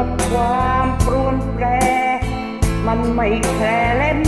ับความปรวนแปร มันไม่แคร์เล่น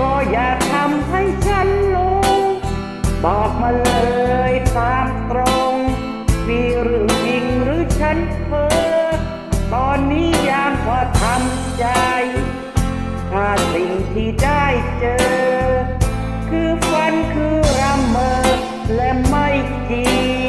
ก็อย่าทำให้ฉันลง บอกมาเลยตามตรง มีหรืองจริงหรือฉันเพ้อตอนนี้ยามพอทำใจ ถ้าสิ่งที่ได้เจอ คือฝันคือรำเมอและไม่จริง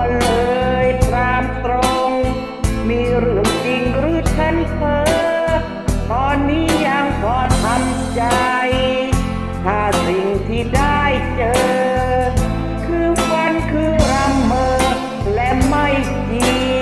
มาเลยตามตรง มีเรื่องจริงหรือฉันเพ้อตอนนี้ยังพอทำใจ ถ้าสิ่งที่ได้เจอ คือฝันคือรำเมอและไม่จริง